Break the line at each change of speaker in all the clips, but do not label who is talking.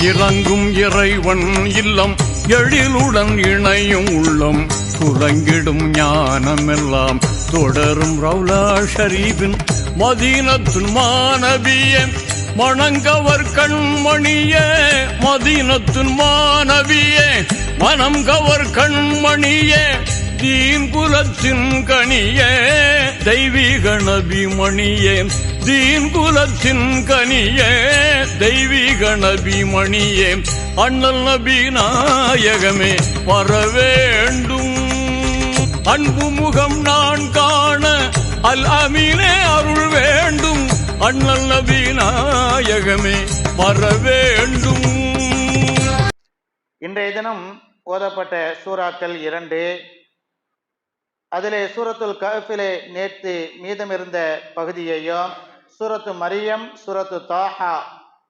இறங்கும் இறைவன் இல்லம் எழிலுடன் இணையும் உள்ளம். துலங்கிடும் ஞானமெல்லாம் தொடரும் ரவுலா ஷரீபின் மதீனத்துல் மாணவிய மணங்கவர் கண்மணிய மதீனத்துன் மாணவிய மனம் கவர் கண்மணியே தீன் குலத்தின் கனியே தெய்வீக நபிமணியே தீன் குலத்தின் கனியே தெய்வீக நபிமணியே அண்ணல் நபி நாயகமே வர வேண்டும் அன்பு முகம் நான் காண அல் அமீனே அருள் வேண்டும். அண்ணல் நபி நாயகமே வர வேண்டும்
இன்றைய தினம் ஓதப்பட்ட சூறாக்கள் இரண்டு. அதிலே சூரத்துல் கஃபிலே நேற்று மீதமிருந்த பகுதியையும் சூரத்து மரியம் சூரத்து தாஹா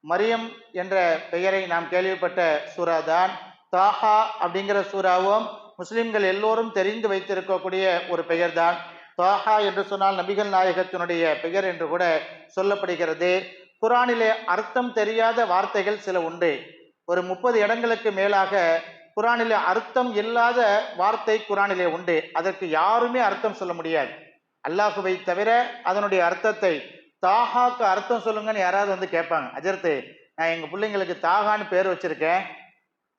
மரியம் என்ற பெயரை நாம் கேள்விப்பட்ட சூரா தான் தாஹா அப்படிங்கிற சூறாவும் முஸ்லிம்கள் எல்லோரும் தெரிந்து வைத்திருக்கக்கூடிய ஒரு பெயர்தான். தாஹா என்று சொன்னால் நபிகள் நாயகத்தினுடைய பெயர் என்று கூட சொல்லப்படுகிறது. குரானிலே அர்த்தம் தெரியாத வார்த்தைகள் சில உண்டு. ஒரு முப்பது இடங்களுக்கு மேலாக குரானிலே அர்த்தம் இல்லாத வார்த்தை குரானிலே உண்டு. அதற்கு யாருமே அர்த்தம் சொல்ல முடியாது. அல்லாஹுவை தவிர அதனுடைய அர்த்தத்தை தாஹாக்கு அர்த்தம் சொல்லுங்கன்னு யாராவது வந்து கேட்பாங்க. அஜர்த்து நான் எங்கள் பிள்ளைங்களுக்கு தாகான்னு பேர் வச்சுருக்கேன்.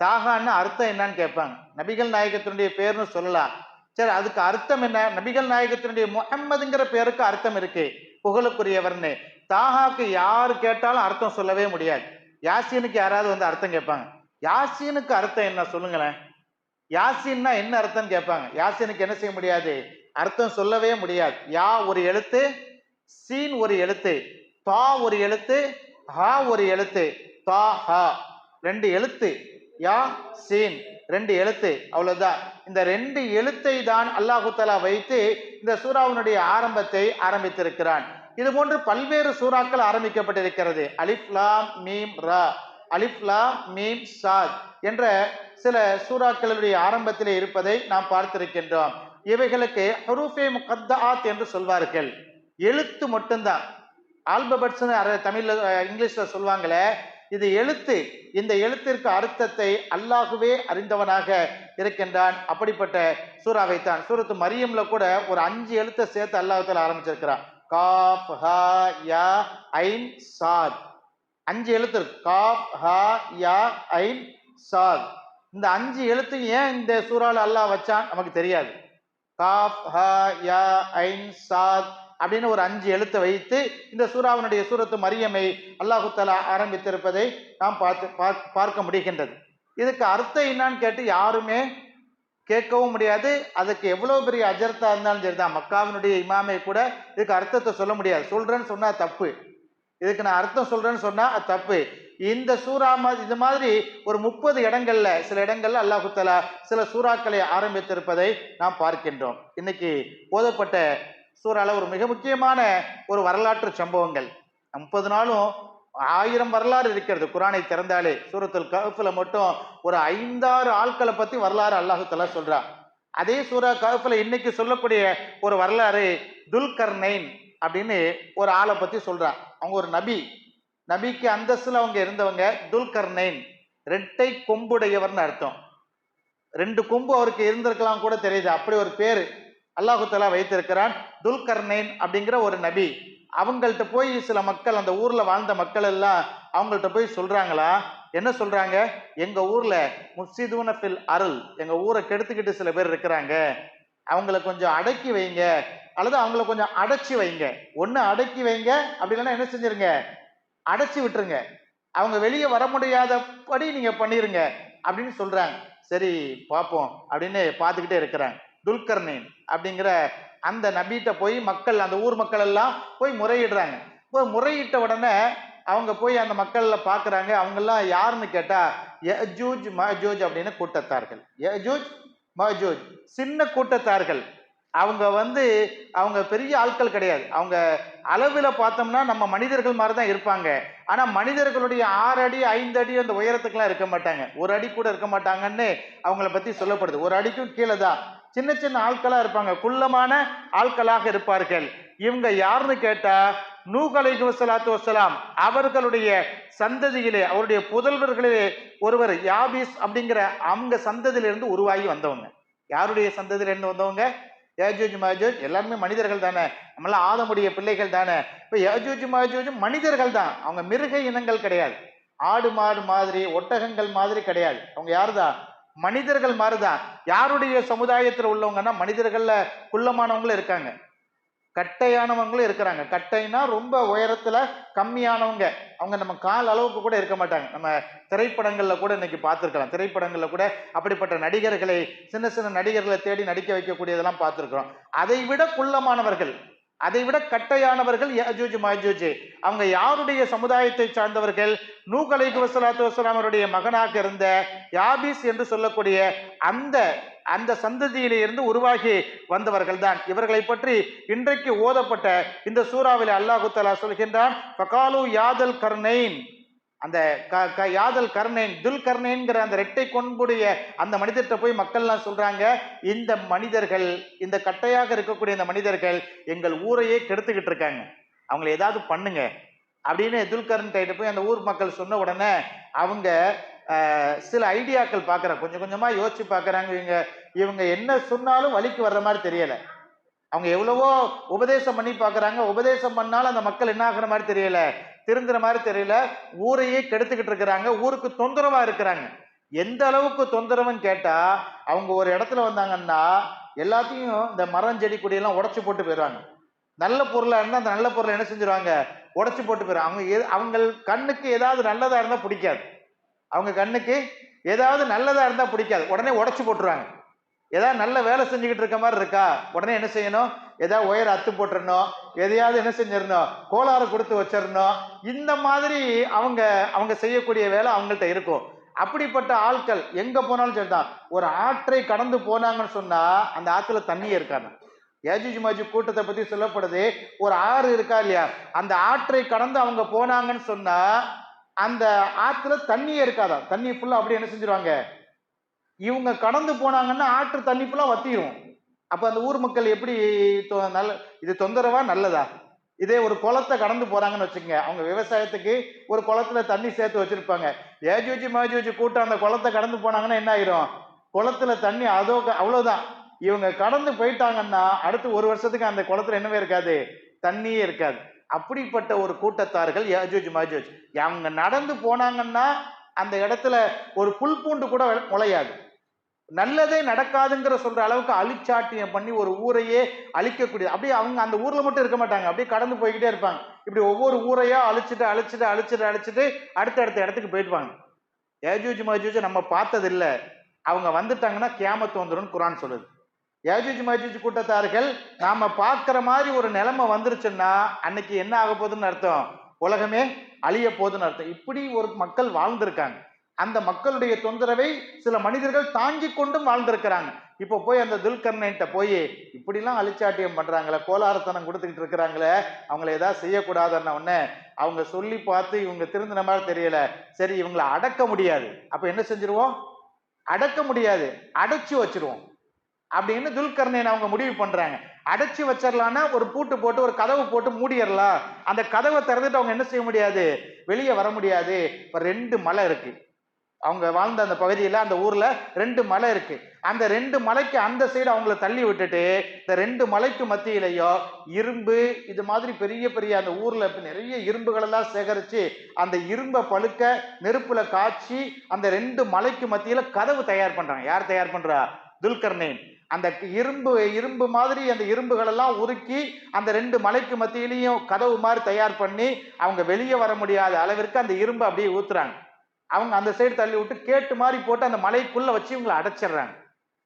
தாகான்னு அர்த்தம் என்னன்னு கேட்பாங்க. நபிகள் நாயகத்தினுடைய பேர்னு சொல்லலாம். சரி அதுக்கு அர்த்தம் என்ன? நபிகள் நாயகத்தினுடைய முகம்மதுங்கிற பேருக்கு அர்த்தம் இருக்கு. புகழுக்குரியவர்னு. தாகாக்கு யார் கேட்டாலும் அர்த்தம் சொல்லவே முடியாது. யாசீனுக்கு யாராவது வந்து அர்த்தம் கேட்பாங்க. யாசீனுக்கு அர்த்தம் என்ன சொல்லுங்களேன்? யாசீன்னா என்ன அர்த்தம்னு கேட்பாங்க. யாசீனுக்கு என்ன செய்ய முடியாது? அர்த்தம் சொல்லவே முடியாது. யா ஒரு எழுத்து சீன் ஒரு எழுத்து தா ஒரு எழுத்து ஹா ஒரு எழுத்து தா ஹா. ரெண்டு எழுத்து. யா சீன். ரெண்டு எழுத்து. அவ்வளவுதான். இந்த ரெண்டு எழுத்தை தான் அல்லாஹு தலா வைத்து இந்த சூறாவினுடைய ஆரம்பத்தை ஆரம்பித்திருக்கிறான். இது போன்று பல்வேறு சூறாக்கள் ஆரம்பிக்கப்பட்டிருக்கிறது. அலிஃப்லாம் மீம் ரா. அலிப்லா மீம் சாத் என்ற சில சூறாக்களுடைய ஆரம்பத்திலே இருப்பதை நாம் பார்த்திருக்கின்றோம். இவைகளுக்கு ஹுரூஃபே முகத்தாத் என்று சொல்வார்கள். எழுத்து மட்டும்தான். ஆல்பபட்ஸ் தமிழ்ல அஹ், இங்கிலீஷ்ல சொல்லுவாங்களே இது எழுத்து. இந்த எழுத்திற்கு அர்த்தத்தை அல்லாஹுவே அறிந்தவனாக இருக்கின்றான். அப்படிப்பட்ட சூறாவை தான் சூரத்து மரியம்ல கூட ஒரு அஞ்சு எழுத்தை சேர்த்து அல்லாஹத்தில் ஆரம்பிச்சிருக்கிறான். காஃப் ஹா யா ஐன் சாத். அஞ்சு எழுத்து இருக்கு. காப் ஹா யா ஐன் சாத் இந்த அஞ்சு எழுத்து ஏன் இந்த சூறாவில் அல்லாஹ் வச்சான்? நமக்கு தெரியாது. காப் ஹா யா ஐன் சாத் அப்படின்னு ஒரு அஞ்சு எழுத்தை வைத்து இந்த சூறாவினுடைய சூரத்து மரியமை அல்லாஹு தலா ஆரம்பித்திருப்பதை நாம் பார்த்து பார்க்க- பார்க்க முடிகின்றது. இதுக்கு அர்த்தம் என்னான்னு கேட்டு யாருமே கேட்கவும் முடியாது. அதுக்கு எவ்வளோ பெரிய அஜர்த்தா இருந்தாலும் சரிதான். மக்காவினுடைய இமாமை கூட இதுக்கு அர்த்தத்தை சொல்ல முடியாது. சொல்கிறேன்னு சொன்னால் தப்பு. இதுக்கு நான் அர்த்தம் சொல்றேன்னு சொன்னா அது தப்பு. இந்த சூறா மாதிரி இது மாதிரி ஒரு முப்பது இடங்கள்ல சில இடங்கள்ல அல்லாஹு சில சூறாக்களை ஆரம்பித்திருப்பதை நாம் பார்க்கின்றோம். இன்னைக்கு போதப்பட்ட சூறால ஒரு மிக முக்கியமான ஒரு வரலாற்று சம்பவங்கள். முப்பது நாளும் ஆயிரம் வரலாறு இருக்கிறது. குரானை திறந்தாலே சூரத்துல் கஹ்ஃப்ல மட்டும் ஒரு ஐந்தாறு ஆட்களை பத்தி வரலாறு அல்லாஹு தஆலா சொல்றான் அதே சூரா கஹ்ஃப்ல இன்னைக்கு சொல்லக்கூடிய ஒரு வரலாறு துல்கர்னைன் அப்படின்னு ஒரு ஆளை பற்றி சொல்கிறான் அவங்க ஒரு நபி. நபிக்கு அந்தஸ்தில் அவங்க இருந்தவங்க துல்கர்னைன். ரெட்டை கொம்புடையவர்னு அர்த்தம். ரெண்டு கொம்பு அவருக்கு இருந்திருக்கலாம் கூட தெரியுது. அப்படி ஒரு பேர் அல்லாஹுத்தலா வைத்திருக்கிறான். துல்கர்னைன் அப்படிங்கிற ஒரு நபி. அவங்கள்ட்ட போய் சில மக்கள் அந்த ஊரில் வாழ்ந்த மக்கள் எல்லாம் அவங்கள்ட்ட போய் சொல்கிறாங்களா என்ன சொல்கிறாங்க எங்கள் ஊரில் முஃப்சிதூன ஃபில் அருள். எங்கள் ஊரை கெடுத்துக்கிட்டு சில பேர் இருக்கிறாங்க. அவங்கள கொஞ்சம் அடக்கி வைங்க. அல்லது அவங்கள கொஞ்சம் அடைச்சி வைங்க. ஒன்று அடக்கி வைங்க. அப்படி இல்லைன்னா என்ன செஞ்சிருங்க? அடைச்சி விட்டுருங்க. அவங்க வெளியே வர முடியாதபடி நீங்கள் பண்ணிடுங்க அப்படின்னு சொல்கிறாங்க சரி பார்ப்போம் அப்படின்னு பார்த்துக்கிட்டே இருக்கிறாங்க. துல்கர்னேன் அப்படிங்கிற அந்த நபிட்ட போய் மக்கள் அந்த ஊர் மக்கள் எல்லாம் போய் முறையிடுறாங்க. போய் முறையிட்ட உடனே அவங்க போய் அந்த மக்களில் பார்க்குறாங்க. அவங்கெல்லாம் யாருன்னு கேட்டால் யஜூஜ் மஜூஜ் அப்படின்னு கூட்டத்தார்கள். யஜூஜ் மஜூஜ் சின்ன கூட்டத்தார்கள். அவங்க வந்து அவங்க பெரிய ஆட்கள் கிடையாது. அவங்க அளவில் பார்த்தோம்னா நம்ம மனிதர்கள் மாதிரி தான் இருப்பாங்க. ஆனால் மனிதர்களுடைய ஆறு அடி ஐந்து அடி அந்த உயரத்துக்கெலாம் இருக்க மாட்டாங்க. ஒரு அடி கூட இருக்க மாட்டாங்கன்னு அவங்கள பற்றி சொல்லப்படுது. ஒரு அடிக்கும் கீழே தான். சின்ன சின்ன ஆட்களாக இருப்பாங்க. குள்ளமான ஆட்களாக இருப்பார்கள். இவங்க யாருன்னு கேட்டால் நூஹ் வசலாத்து வசலாம் அவர்களுடைய சந்ததியிலே அவருடைய புதல்வர்களிலே ஒருவர் யாபிஸ் அப்படிங்கிற அவங்க சந்ததியிலிருந்து உருவாகி வந்தவங்க. யாருடைய சந்ததியிலிருந்து வந்தவங்க? ஏஜூஜ் மாஜூஜ் எல்லாருமே மனிதர்கள் தானே. நம்மளாம் ஆதமுடைய பிள்ளைகள் தானே. இப்போ ஏஜூஜ் மாஜூஜ் மனிதர்கள் தான். அவங்க மிருக இனங்கள் கிடையாது. ஆடு மாடு மாதிரி ஒட்டகங்கள் மாதிரி கிடையாது. அவங்க யாருதான் மனிதர்கள் மாதிரிதான். யாருடைய சமுதாயத்தில் உள்ளவங்கன்னா மனிதர்களில் குள்ளமானவங்களும் இருக்காங்க. கட்டையானவங்களும் இருக்கிறாங்க. கட்டைனா ரொம்ப உயரத்துல கம்மியானவங்க. அவங்க நம்ம கால் அளவுக்கு கூட இருக்க மாட்டாங்க. நம்ம திரைப்படங்கள்ல கூட இன்னைக்கு பார்த்துருக்கலாம். திரைப்படங்கள்ல கூட அப்படிப்பட்ட நடிகர்களை சின்ன சின்ன நடிகர்களை தேடி நடிக்க வைக்கக்கூடியதெல்லாம் பார்த்துருக்குறோம். அதை விட குள்ளமானவர்கள். அதைவிட கட்டையானவர்கள் யஜூஜ் மாஜூஜ். அவங்க யாருடைய சமுதாயத்தை சார்ந்தவர்கள்? நூகலை வசலாத்து வஸலாத்து அவருடைய மகனாக இருந்த யாபிஸ் என்று சொல்லக்கூடிய அந்த அந்த சந்ததியிலிருந்து உருவாகி வந்தவர்கள் தான். இவர்களை பற்றி இன்றைக்கு ஓதப்பட்ட இந்த சூறாவில் அல்லாஹு தலா சொல்கின்றான் பகாலு யாதல் கர்ணைன். அந்த க க யாதல் கர்ணேன் துல் கர்ணேன்கிற அந்த ரெட்டை கொன்புடைய அந்த மனிதர்கிட்ட போய் மக்கள்லாம் சொல்கிறாங்க இந்த மனிதர்கள் இந்த கட்டையாக இருக்கக்கூடிய இந்த மனிதர்கள் எங்கள் ஊரையே கெடுத்துக்கிட்டு இருக்காங்க. அவங்களை ஏதாவது பண்ணுங்க. அப்படின்னு துல்கர்ன் கிட்ட போய் அந்த ஊர் மக்கள் சொன்ன உடனே அவங்க சில ஐடியாக்கள் பார்க்குறாங்க. கொஞ்சம் கொஞ்சமாக யோசிச்சு பார்க்குறாங்க இவங்க இவங்க என்ன சொன்னாலும் வழிக்கு வர்ற மாதிரி தெரியலை. அவங்க எவ்வளவோ உபதேசம் பண்ணி பார்க்குறாங்க. உபதேசம் பண்ணாலும் அந்த மக்கள் என்ன ஆகுற மாதிரி தெரியல. திருந்துற மாதிரி தெரியல. ஊரையே கெடுத்துக்கிட்டு இருக்கிறாங்க. ஊருக்கு தொந்தரவாக இருக்கிறாங்க. எந்த அளவுக்கு தொந்தரவுன்னு கேட்டால் அவங்க ஒரு இடத்துல வந்தாங்கன்னா எல்லாத்தையும் இந்த மரம் செடி கொடியெல்லாம் உடச்சி போட்டு போயிடுவாங்க. நல்ல பொருளாக இருந்தால் அந்த நல்ல பொருளை என்ன செஞ்சிருவாங்க? உடச்சி போட்டு போயிடும் அவங்க எது- அவங்க கண்ணுக்கு ஏதாவது நல்லதாக இருந்தால் பிடிக்காது. அவங்க கண்ணுக்கு ஏதாவது நல்லதாக இருந்தால் பிடிக்காது. உடனே உடச்சி போட்டுருவாங்க. ஏதாவது நல்ல வேலை செஞ்சுக்கிட்டு இருக்க மாதிரி இருக்கா? உடனே என்ன செய்யணும்? ஏதாவது ஒயர் அத்து போட்டுறணும். எதையாவது என்ன செஞ்சிடணும்? கோளாறு கொடுத்து வச்சிடணும். இந்த மாதிரி அவங்க அவங்க செய்யக்கூடிய வேலை அவங்கள்ட்ட இருக்கும். அப்படிப்பட்ட ஆட்கள் எங்க போனாலும் சரிதான். ஒரு ஆற்றை கடந்து போனாங்கன்னு சொன்னா அந்த ஆற்றுல தண்ணி இருக்காது. ஏஜிஜ் மாஜி கூட்டத்தை பத்தி சொல்லப்படுது. ஒரு ஆறு இருக்கா இல்லையா? அந்த ஆற்றை கடந்து அவங்க போனாங்கன்னு சொன்னா அந்த ஆற்றுல தண்ணியே இருக்காதான். தண்ணி ஃபுல்லாக அப்படியே என்ன செஞ்சிருவாங்க? இவங்க கடந்து போனாங்கன்னா ஆற்று தண்ணி ஃபுல்லாக வத்திரும். அப்போ அந்த ஊர் மக்கள் எப்படி தொ- நல்ல இது தொந்தரவா நல்லதா? இதே ஒரு குளத்தை கடந்து போறாங்கன்னு வச்சுக்கோங்க. அவங்க விவசாயத்துக்கு ஒரு குளத்துல தண்ணி சேர்த்து வச்சிருப்பாங்க. ஏஜூஜி மாஜூஜி கூட்டம் அந்த குளத்தை கடந்து போனாங்கன்னா என்ன ஆயிரும்? குளத்துல தண்ணி அதோ அவ்வளோதான் இவங்க கடந்து போயிட்டாங்கன்னா அடுத்து ஒரு வருஷத்துக்கு அந்த குளத்துல என்னவே இருக்காது? தண்ணியே இருக்காது. அப்படிப்பட்ட ஒரு கூட்டத்தார்கள் யாஜூஜ் மாஜூஜ் அவங்க நடந்து போனாங்கன்னா அந்த இடத்துல ஒரு புல் பூண்டு கூட முளையாது. நல்லதே நடக்காதுங்கிற சொல்ற அளவுக்கு அழிச்சாட்டியம் பண்ணி ஒரு ஊரையே அழிக்கக்கூடிய அப்படியே அவங்க அந்த ஊர்ல மட்டும் இருக்க மாட்டாங்க. அப்படியே கடந்து போய்கிட்டே இருப்பாங்க. இப்படி ஒவ்வொரு ஊரையா அழிச்சிட்டு அழிச்சிட்டு அழிச்சிட்டு அழிச்சிட்டு அடுத்த அடுத்த இடத்துக்கு போயிடுவாங்க ஏஜூஜ் மஜூஜ் நம்ம பார்த்தது அவங்க வந்துட்டாங்கன்னா கேமத்து வந்துடும் குரான் சொல்லுது. ஏஜூஜ் மஜூஜ் கூட்டத்தார்கள் நாம பார்க்குற மாதிரி ஒரு நிலைமை வந்துருச்சுன்னா அன்னைக்கு என்ன ஆக போகுதுன்னு அர்த்தம்? உலகமே அழிய போகுதுன்னு அர்த்தம். இப்படி ஒரு மக்கள் வாழ்ந்திருக்காங்க. அந்த மக்களுடைய தொந்தரவை சில மனிதர்கள் தாங்கி கொண்டும் வாழ்ந்திருக்கிறாங்க. இப்போ போய் அந்த துல்கர்ணன்ட்ட போய் இப்படிலாம் அழிச்சாட்டியம் பண்ணுறாங்களே கோலாரத்தனம் கொடுத்துக்கிட்டு இருக்கிறாங்களே அவங்கள ஏதாவது செய்யக்கூடாதுன்ன உடனே அவங்க சொல்லி பார்த்து இவங்க திருந்தின மாதிரி தெரியல. சரி இவங்களை அடக்க முடியாது. அப்போ என்ன செஞ்சிருவோம்? அடக்க முடியாது. அடைச்சி வச்சிருவோம். அப்படின்னு துல்கர்ணன் அவங்க முடிவு பண்ணுறாங்க அடைச்சி வச்சிடலான்னா ஒரு பூட்டு போட்டு ஒரு கதவு போட்டு மூடிடலாம் அந்த கதவை திறந்துட்டு அவங்க என்ன செய்ய முடியாது? வெளியே வர முடியாது. இப்போ ரெண்டு மலை இருக்குது அவங்க வாழ்ந்த அந்த பகுதியில் அந்த ஊரில் ரெண்டு மலை இருக்கு. அந்த ரெண்டு மலைக்கு அந்த சைடு அவங்கள தள்ளி விட்டுட்டு இந்த ரெண்டு மலைக்கு மத்தியிலையோ இரும்பு இது மாதிரி பெரிய பெரிய அந்த ஊரில் இப்போ நிறைய இரும்புகளெல்லாம் சேகரித்து அந்த இரும்பை பழுக்க நெருப்பில் காய்ச்சி அந்த ரெண்டு மலைக்கு மத்தியில் கதவு தயார் பண்ணுறாங்க யார் தயார் பண்ணுறா துல்கர்னேன் அந்த இரும்பு இரும்பு மாதிரி அந்த இரும்புகளெல்லாம் உருக்கி அந்த ரெண்டு மலைக்கு மத்தியிலையும் கதவு மாதிரி தயார் பண்ணி அவங்க வெளியே வர முடியாத அளவிற்கு அந்த இரும்பு அப்படியே ஊத்துறாங்க. அவங்க அந்த சைடு தள்ளி விட்டு கேட்டு மாதிரி போட்டு அந்த மலைக்குள்ள வச்சு இவங்களை அடைச்சிடுறாங்க.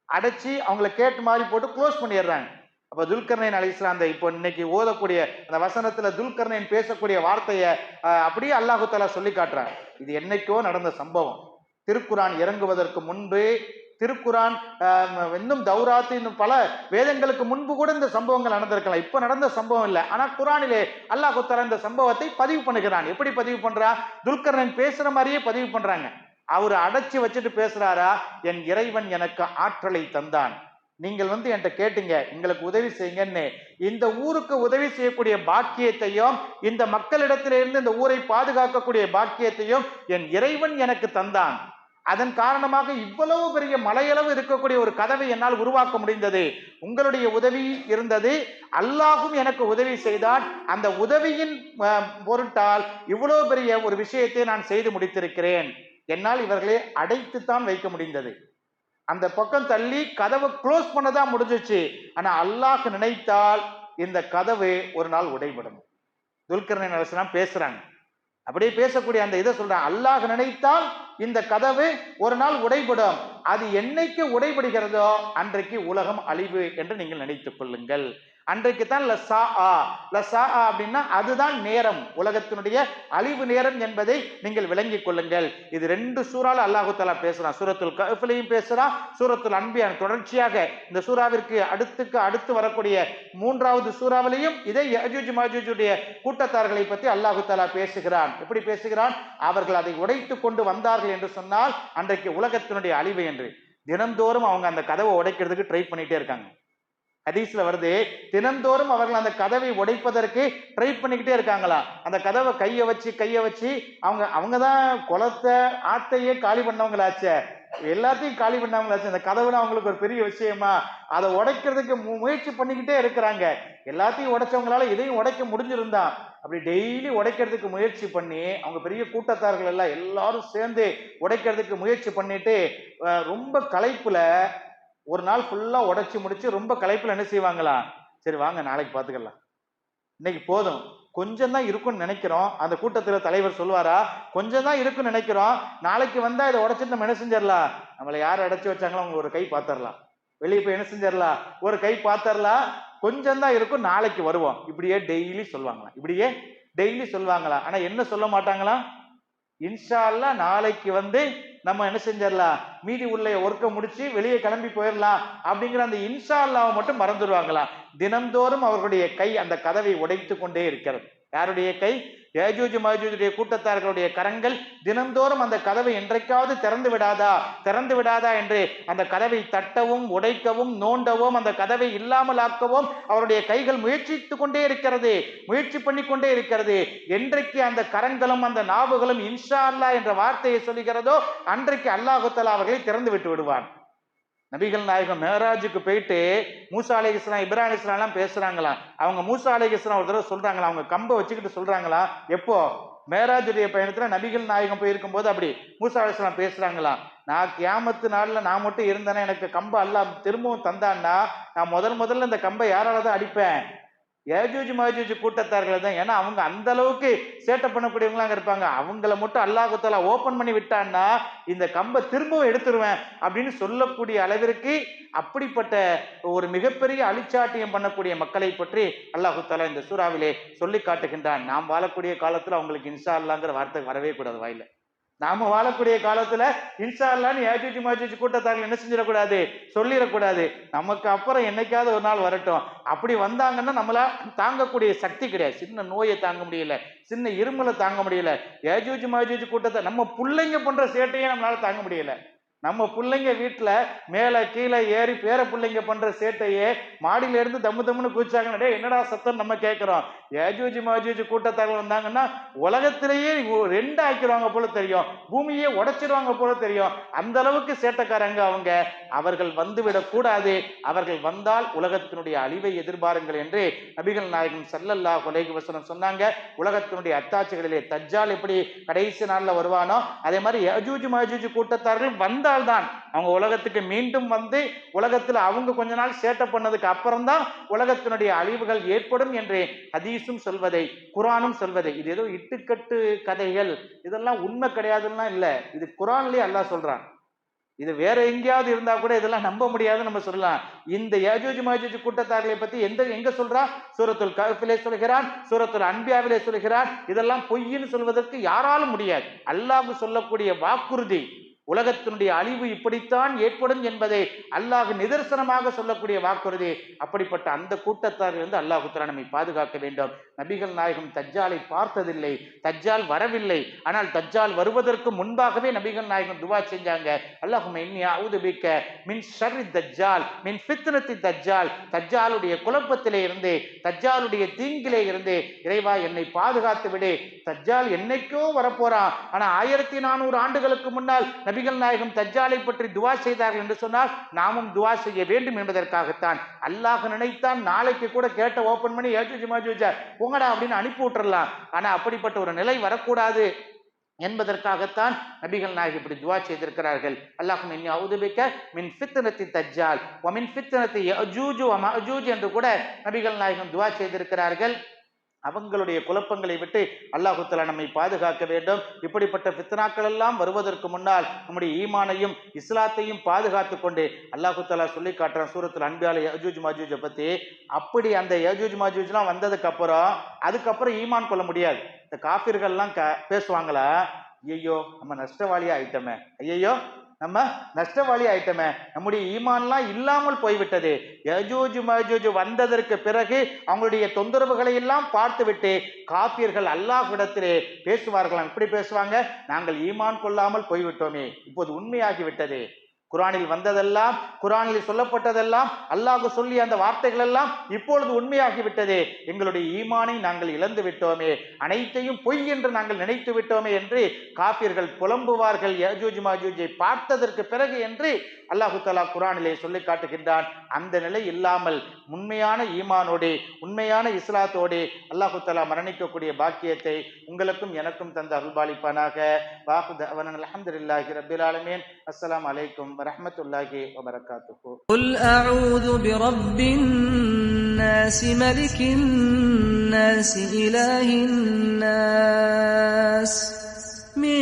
அடைச்சி அவங்கள கேட்டு மாதிரி போட்டு க்ளோஸ் பண்ணிடுறாங்க. அப்ப துல்கர்ணைன் அலி இஸ்லாம் அந்த இப்போ இன்னைக்கு ஓதக்கூடிய அந்த வசனத்துல துல்கர்ணைன் பேசக்கூடிய வார்த்தையை அப்படியே அல்லாஹு தாலா சொல்லி காட்டுறாங்க இது என்னைக்கோ நடந்த சம்பவம். திருக்குரான் இறங்குவதற்கு முன்பு திருக்குரான் இன்னும் தௌராத்து இன்னும் பல வேதங்களுக்கு முன்பு கூட இந்த சம்பவங்கள் நடந்திருக்கலாம். இப்போ நடந்த சம்பவம் இல்லை. ஆனால் குரானிலே அல்லாஹ் தாலா இந்த சம்பவத்தை பதிவு பண்ணுகிறான். எப்படி பதிவு பண்றா? துல்கர்ணன் பேசுற மாதிரியே பதிவு பண்றாங்க. அவர் அடைச்சி வச்சுட்டு பேசுறாரா? என் இறைவன் எனக்கு ஆற்றலை தந்தான். நீங்கள் வந்து என்கிட்ட கேட்டீங்க. எங்களுக்கு உதவி செய்யுங்கன்னு. இந்த ஊருக்கு உதவி செய்யக்கூடிய பாக்கியத்தையும் இந்த மக்களிடத்திலிருந்து இந்த ஊரை பாதுகாக்கக்கூடிய பாக்கியத்தையும் என் இறைவன் எனக்கு தந்தான். அதன் காரணமாக இவ்வளவு பெரிய மலையளவு இருக்கக்கூடிய ஒரு கதவை என்னால் உருவாக்க முடிந்தது. உங்களுடைய உதவி இருந்தது. அல்லாஹும் எனக்கு உதவி செய்தான் அந்த உதவியின் பொருட்டால் இவ்வளவு பெரிய ஒரு விஷயத்தை நான் செய்து முடித்திருக்கிறேன். என்னால் இவர்களை அடைத்துத்தான் வைக்க முடிந்தது. அந்த பக்கம் தள்ளி கதவை க்ளோஸ் பண்ணதான் முடிஞ்சிச்சு. ஆனா அல்லாஹ் நினைத்தால் இந்த கதவு ஒரு நாள் உடைபடும். துல்கர்ணன் அரசலாம் பேசுறாங்க. அப்படியே பேசக்கூடிய அந்த இதை சொல்றாங்க அல்லாஹ் நினைத்தால் இந்த கதவு ஒரு நாள் உடைபடும். அது என்னைக்கு உடைபடுகிறதோ அன்றைக்கு உலகம் அழிவு என்று நீங்கள் நினைத்துக் கொள்ளுங்கள். அன்றைக்கு தான் லசா ஆ லசா ஆ அப்படின்னா அதுதான் நேரம். உலகத்தினுடைய அழிவு நேரம் என்பதை நீங்கள் விளங்கிக் கொள்ளுங்கள். இது ரெண்டு சூறால அல்லாஹு தஆலா பேசுறான். சூரத்துல் கஃப்லையும் பேசுறான். சூரத்துல் அன்பியான். தொடர்ச்சியாக இந்த சூறாவிற்கு அடுத்துக்கு அடுத்து வரக்கூடிய மூன்றாவது சூறாவிலையும் இதே யஜூஜ் மாஜூஜுடைய கூட்டத்தார்களை பற்றி அல்லாஹு தஆலா பேசுகிறான். எப்படி பேசுகிறான்? அவர்கள் அதை உடைத்து கொண்டு வந்தார்கள் என்று சொன்னால் அன்றைக்கு உலகத்தினுடைய அழிவு என்று. தினந்தோறும் அவங்க அந்த கதவை உடைக்கிறதுக்கு ட்ரை பண்ணிட்டே இருக்காங்க. ஹதீஸ்ல வருது தினந்தோறும் அவர்கள் அந்த கதவை உடைப்பதற்கு ட்ரை பண்ணிக்கிட்டே இருக்காங்களாம் அந்த கதவை கையை வச்சு கையை வச்சு அவங்க அவங்க தான் குளத்தை ஆத்தையே காலி பண்ணவங்களாச்சே. எல்லாத்தையும் காலி பண்ணவங்களாச்சு. அந்த கதவுனா அவங்களுக்கு ஒரு பெரிய விஷயமா? அதை உடைக்கிறதுக்கு மு- முயற்சி பண்ணிக்கிட்டே இருக்கிறாங்க. எல்லாத்தையும் உடைச்சவங்களால இதையும் உடைக்க முடிஞ்சிருந்தான் அப்படி டெய்லி உடைக்கிறதுக்கு முயற்சி பண்ணி அவங்க பெரிய கூட்டத்தார்கள் எல்லாம் எல்லாரும் சேர்ந்து உடைக்கிறதுக்கு முயற்சி பண்ணிட்டு ரொம்ப களைப்புல ஒரு நாள் ஃபுல்லா உடைச்சு முடிச்சு ரொம்ப களைப்புல என்ன செய்வாங்களா? சரி வாங்க நாளைக்கு பார்த்துக்கலாம் இன்னைக்கு போதும். கொஞ்சம் தான் இருக்கும்னு நினைக்கிறோம். அந்த கூட்டத்துல தலைவர் சொல்லுவாரா? கொஞ்சம் தான் இருக்கும்னு நினைக்கிறோம். நாளைக்கு வந்தா இதை உடைச்சிட்டு நம்ம என்ன செஞ்சிடலாம்? நம்மளை யார் அடைச்சி வச்சாங்களோ அவங்க ஒரு கை பார்த்துடலாம் வெளியே போய் என்ன செஞ்சிடலாம்? ஒரு கை பார்த்துடலாம் கொஞ்சம் தான் இருக்கும் நாளைக்கு வருவோம். இப்படியே டெய்லி சொல்லுவாங்களாம். இப்படியே டெய்லி சொல்லுவாங்களா ஆனா என்ன சொல்ல மாட்டாங்களா இன்ஷா நாளைக்கு வந்து நம்ம என்ன செஞ்சிடலாம்? மீதி உள்ள ஒர்க்கை முடிச்சு வெளியே கிளம்பி போயிடலாம் அப்படிங்கிற அந்த இன்ஷா அல்லாவை மட்டும் மறந்துடுவாங்களா தினந்தோறும் அவர்களுடைய கை அந்த கதவை உடைத்து கொண்டே இருக்கிறது. யாருடைய கை? ஏஜூஜ் மஜூஜுடைய கூட்டத்தார்களுடைய கரங்கள் தினந்தோறும் அந்த கதவை என்றைக்காவது திறந்து விடாதா? திறந்து விடாதா என்று அந்த கதவை தட்டவும் உடைக்கவும் நோண்டவும் அந்த கதவை இல்லாமல் ஆக்கவும் அவருடைய கைகள் முயற்சித்து கொண்டே இருக்கிறது. முயற்சி பண்ணி கொண்டே இருக்கிறது. என்றைக்கு அந்த கரங்களும் அந்த நாவுகளும் இன்ஷா அல்லா என்ற வார்த்தையை சொல்லுகிறதோ அன்றைக்கு அல்லாஹுத்தலா அவர்களை திறந்து விட்டு விடுவான். நபிகள் நாயகம் மேராஜுக்கு போயிட்டு மூசா அலை இஸ்லாம் இப்ராஹிம் இஸ்லாம்லாம் எல்லாம் அவங்க மூசா அலை இஸ்லாம் ஒரு தடவை சொல்கிறாங்களா அவங்க கம்பை வச்சுக்கிட்டு சொல்கிறாங்களா எப்போ? மேராஜுடைய பயணத்தில் நபிகள் நாயகம் போயிருக்கும் போது அப்படி மூசா அலை இஸ்லாம் நான் கியாமத்து நாளில் நான் மட்டும் இருந்தேன்னா எனக்கு கம்பை எல்லாம் திரும்பவும் தந்தான்னா நான் முதல் முதல்ல இந்த கம்பை யாரால தான் அடிப்பேன்? ஏஜூஜ் மாஜூஜ் கூட்டத்தார்களை தான். ஏன்னா அவங்க அந்த அளவுக்கு சேட்டை பண்ணக்கூடியவங்களாங்க இருப்பாங்க. அவங்கள மட்டும் அல்லாஹ் ஓப்பன் ஓபன் பண்ணி விட்டான்னா இந்த கம்பை திரும்பவும் எடுத்துருவேன் அப்படின்னு சொல்லக்கூடிய அளவிற்கு அப்படிப்பட்ட ஒரு மிகப்பெரிய அழிச்சாட்டியம் பண்ணக்கூடிய மக்களை பற்றி அல்லாஹுத்தாலா இந்த சூறாவிலே சொல்லி காட்டுகின்றான். நாம் வாழக்கூடிய காலத்தில் அவங்களுக்கு இன்சா அல்லாங்கிற வார்த்தை வரவே கூடாது வாயில நாம வாழக்கூடிய காலத்துல இன்ஷா அல்லான்னு ஏஜூஜ் மாஜூஜ் கூட்டத்தார்கள் என்ன செஞ்சிடக்கூடாது? சொல்லிடக்கூடாது. நமக்கு அப்புறம் என்னைக்காவது ஒரு நாள் வரட்டும். அப்படி வந்தாங்கன்னா நம்மளா தாங்கக்கூடிய சக்தி கிடையாது. சின்ன நோயை தாங்க முடியல. சின்ன இருமலை தாங்க முடியல. ஏஜூஜ் மாஜூஜ் கூட்டத்தை நம்ம பிள்ளைங்க பண்ற சேட்டையே நம்மளால தாங்க முடியல. நம்ம பிள்ளைங்க வீட்டில் மேலே கீழே ஏறி பேர பிள்ளைங்க பண்ணுற சேட்டையே மாடியிலேருந்து தம்மு தம்முன்னு குதிச்சாங்கன்னா என்னடா சத்தம்? நம்ம கேட்குறோம் ஏஜூஜி மாஜூஜி கூட்டத்தார்கள் வந்தாங்கன்னா உலகத்திலேயே ரெண்டு ஆக்கிடுவாங்க போல தெரியும். பூமியே உடைச்சிடுவாங்க போல தெரியும். அந்த அளவுக்கு சேட்டைக்காரங்க அவங்க. அவர்கள் வந்துவிடக்கூடாது அவர்கள் வந்தால் உலகத்தினுடைய அழிவை எதிர்பாருங்கள் என்று நபிகள் நாயகம் சல்லல்லா அலைஹி வசனம் சொன்னாங்க. உலகத்தினுடைய அத்தாட்சிகளிலே தஜ்ஜால் எப்படி கடைசி நாளில் வருவானோ அதே மாதிரி ஏஜூஜி மாஜூஜி கூட்டத்தார்கள் தான் அவங்க உலகத்துக்கு மீண்டும் வந்து உலகத்துல அவங்க கொஞ்ச நாள் சேட்டை பண்ணதுக்கு அப்புறம் தான் உலகத்தினுடைய அழிவுகள் ஏற்படும் என்று ஹதீஸும் சொல்வதை குரானும் சொல்வதை. இது ஏதோ இட்டுக்கட்டு கதைகள். இதெல்லாம் உண்மை கிடையாதுன்னா இல்ல. இது குரான்லயே அல்லாஹ் சொல்றான். இது வேற எங்கேயாவது இருந்தா கூட இதெல்லாம் நம்ப முடியாதுன்னு நம்ம சொல்லலாம். இந்த யஜூஜ் மஜூஜ் கூட்டத்தார்களை பத்தி எந்த எங்க சொல்றா? சூரத்துல் கஹ்ஃபிலே சொல்கிறான் சூரத்துல் அன்பியாவிலே சொல்கிறான். இதெல்லாம் பொய்ன்னு சொல்வதற்கு யாராலும் முடியாது. அல்லாஹ் சொல்லக்கூடிய வாக்குறுதி உலகத்தினுடைய அழிவு இப்படித்தான் ஏற்படும் என்பதை அல்லாஹ் நிதர்சனமாக சொல்லக்கூடிய வாக்குறுதி. அப்படிப்பட்ட அந்த கூட்டத்தாரில் இருந்து அல்லாஹு நம்மை பாதுகாக்க வேண்டும். நபிகள் நாயகம் தஜ்ஜாலை பார்த்ததில்லை தஜ்ஜால் வரவில்லை. ஆனால் தஜ்ஜால் வருவதற்கு முன்பாகவே நபிகள் நாயகம் துவா செஞ்சாங்க. அல்லாஹும் இன்னி பிக்க மின் ஷர்ரி தஜ்ஜால் மின் ஃபித்னத்தி தஜ்ஜால். தஜ்ஜாலுடைய குழப்பத்திலே இருந்து தஜ்ஜாலுடைய தீங்கிலே இருந்து இறைவா என்னை பாதுகாத்து விடு. தஜ்ஜால் என்னைக்கோ வரப்போறான். ஆனா ஆயிரத்தி நானூறு ஆண்டுகளுக்கு முன்னால் நபி நபிகள் நாயகம் தஜ்ஜாலை பற்றி துவா செய்தார்கள் என்று சொன்னால் நாமும் துவா செய்ய வேண்டும் என்பதற்காகத்தான். அல்லாஹ் நினைத்தான் நாளைக்கு கூட கேட்ட ஓபன் பண்ணி ஏற்று மாஜூஜா உங்கடா அப்படின்னு அனுப்பி விட்டுறலாம். ஆனால் அப்படிப்பட்ட ஒரு நிலை வரக்கூடாது என்பதற்காகத்தான் நபிகள் நாயகம் இப்படி துவா செய்திருக்கிறார்கள். அல்லாஹும் இன்னி அவுதுபிக்க மின் ஃபித்னத்தி தஜ்ஜால் வ மின் ஃபித்னத்தி அஜூஜு அம அஜூஜ் என்று கூட நபிகள் நாயகம் துவா செய்திருக்கிறார்கள். அவங்களுடைய குழப்பங்களை விட்டு அல்லாஹு நம்மை பாதுகாக்க வேண்டும். இப்படிப்பட்ட பித்தனாக்கள் எல்லாம் வருவதற்கு முன்னால் நம்முடைய ஈமானையும் இஸ்லாத்தையும் பாதுகாத்து கொண்டு அல்லாஹுத்தலா சொல்லி காட்டுறான் சூரத்தில் அன்பியால யஜூஜ் மாஜூஜை பற்றி அப்படி அந்த யஜூஜ் மாஜூஜ்லாம் வந்ததுக்கு அப்புறம் அதுக்கப்புறம் ஈமான் கொள்ள முடியாது. இந்த காஃபிர்கள்லாம் க பேசுவாங்களா? ஐயோ நம்ம நஷ்டவாளியாக ஆயிட்டோமே. ஐயோ நம்ம நஷ்டவாளி ஆயிட்டோமே. நம்முடைய ஈமான்லாம் இல்லாமல் போய்விட்டது. யஜூஜ் மஜூஜ் வந்ததற்கு பிறகு அவங்களுடைய தொந்தரவுகளை எல்லாம் பார்த்துவிட்டு காபியர்கள் அல்லாஹ்விடத்திலே பேசுவார்களாம். இப்படி பேசுவாங்க? நாங்கள் ஈமான் கொள்ளாமல் போய்விட்டோமே. இப்போது உண்மையாகிவிட்டது. குரானில் வந்ததெல்லாம் குரானில் சொல்லப்பட்டதெல்லாம் அல்லாஹ் சொல்லி அந்த வார்த்தைகள் எல்லாம் இப்பொழுது உண்மையாகிவிட்டதே. எங்களுடைய ஈமானை நாங்கள் இழந்து விட்டோமே. அனைத்தையும் பொய் என்று நாங்கள் நினைத்து விட்டோமே என்று காப்பியர்கள் புலம்புவார்கள். யஜூஜ் மாஜூஜை பார்த்ததற்கு பிறகு என்று அல்லாஹு தஆலா குரானிலே சொல்லி காட்டுகின்றான் அந்த நிலை இல்லாமல் உண்மையான ஈமானோடு உண்மையான இஸ்லாத்தோடு அல்லாஹு தஆலா மரணிக்கக்கூடிய பாக்கியத்தை உங்களுக்கும் எனக்கும் தந்த அருள்பாலிப்பானாக வாஹு தவனன் அல்ஹம்துலில்லாஹி ரப்பில் ஆலமீன் அஸ்ஸலாமு அலைக்கும் வரஹ்மத்துல்லாஹி வபரகாத்துஹு
قل أعوذ برب الناس ملك الناس إله الناس من